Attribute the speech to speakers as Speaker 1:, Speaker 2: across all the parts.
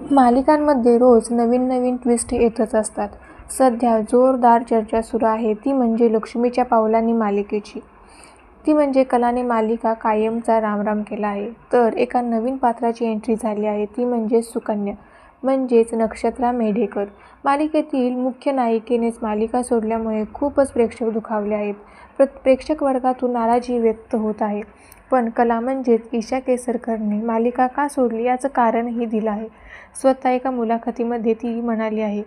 Speaker 1: मालिकांमध्ये रोज नवीन नवीन ट्विस्ट येतच असतात. सध्या जोरदार चर्चा सुरू आहे ती म्हणजे लक्ष्मीच्या पावलांनी मालिकेची. ती म्हणजे कलाने मालिका कायमचा रामराम केला आहे. तर एका नवीन पात्राची एंट्री झाली आहे ती म्हणजे सुकन्या म्हणजेच नक्षत्रा मेढेकर. मालिकेतील मुख्य नायिकेनेच मालिका सोडल्यामुळे खूपच प्रेक्षक दुखावले आहेत. प्र प्रेक्षक वर्गातून नाराजी व्यक्त होत आहे. पण कला म्हणजेच ईशा केसरकरने मालिका का सोडली याचं कारणही दिलं आहे. स्वतः एका मुलाखतीमध्ये ती म्हणाली आहे,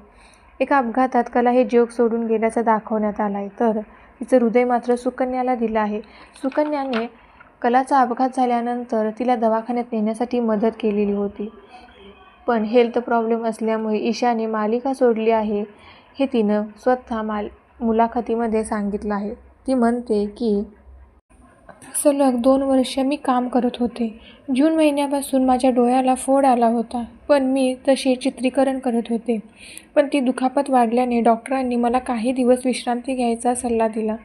Speaker 1: एका अपघातात कला हे जग सोडून गेल्याचं दाखवण्यात आलं आहे. तर तिचं हृदय मात्र सुकन्याला दिलं आहे. सुकन्याने कलाचा अपघात झाल्यानंतर तिला दवाखान्यात नेण्यासाठी मदत केलेली होती. पण हेल्थ प्रॉब्लेम असल्यामुळे ईशाने मालिका सोडली आहे हे तिनं स्वतः माल मुलाखतीमध्ये सांगितलं आहे. ती म्हणते की, सलग दोन वर्ष मी काम करत होते. जून महिन्यापासून माझ्या डोळ्याला फोड आला होता. पण मी तसे चित्रीकरण करत होते. पण ती दुखापत वाढल्याने डॉक्टरांनी मला काही दिवस विश्रांती घ्यायचा सल्ला दिला.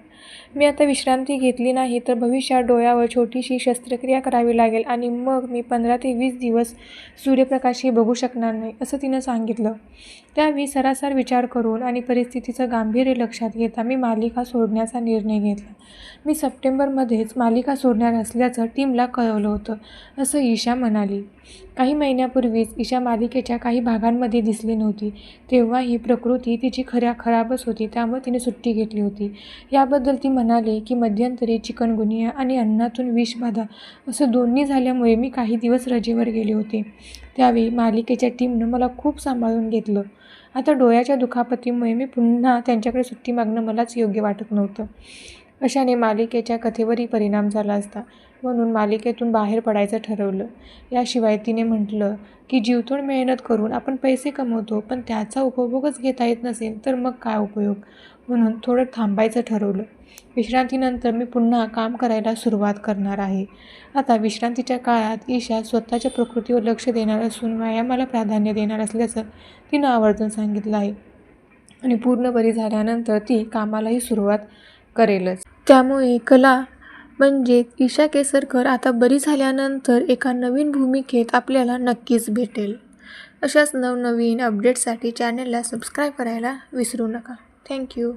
Speaker 1: मी आता विश्रांती घेतली नाही तर भविष्यात डोळ्यावर छोटीशी शस्त्रक्रिया करावी लागेल आणि मग मी पंधरा ते वीस दिवस सूर्यप्रकाशही बघू शकणार नाही, असं तिनं सांगितलं. त्यावेळी सरासर विचार करून आणि परिस्थितीचं गांभीर्य लक्षात घेता मी मालिका सोडण्याचा निर्णय घेतला. मी सप्टेंबरमध्येच मालिका सोडणार असल्याचं टीमला कळवलं होतं, असं ईशा म्हणाली. काही महिन्यापूर्वीच ईशा मालिकेच्या काही भागांमध्ये दिसली नव्हती. तेव्हाही प्रकृती तिची खऱ्या खराबच होती त्यामुळे तिने सुट्टी घेतली होती. याबद्दल ती म्हणाली की मध्यंतरी चिकनगुनिया आणि अन्नातून विषबाधा असं दोन्ही झाल्यामुळे मी काही दिवस रजेवर गेले होते. त्यावेळी मालिकेच्या टीमनं मला खूप सांभाळून घेतलं. आता डोळ्याच्या दुखापतीमुळे मी पुन्हा त्यांच्याकडे सुट्टी मागणं मलाच योग्य वाटत नव्हतं. अशाने मालिकेच्या कथेवरही परिणाम झाला असता. म्हणून मालिकेतून बाहेर पडायचं ठरवलं. याशिवाय तिने म्हटलं की जीवतोड मेहनत करून आपण पैसे कमवतो पण त्याचा उपभोगच घेता येत नसेल तर मग काय उपयोग? म्हणून थोडं थांबायचं ठरवलं. विश्रांतीनंतर मी पुन्हा काम करायला सुरुवात करणार आहे. आता विश्रांतीच्या काळात ईशा स्वतःच्या प्रकृतीवर लक्ष देणार असून व्यायामाला प्राधान्य देणार असल्याचं तिनं आवर्जून सांगितलं आहे. आणि पूर्ण बरी झाल्यानंतर ती कामालाही सुरुवात करेलच. त्यामुळे कला म्हणजेच ईशा केसरकर आता बरी झाल्यानंतर एका नवीन भूमिकेत आपल्याला नक्कीच भेटेल. अशाच नवनवीन अपडेटसाठी चॅनलला सबस्क्राईब करायला विसरू नका. थँक्यू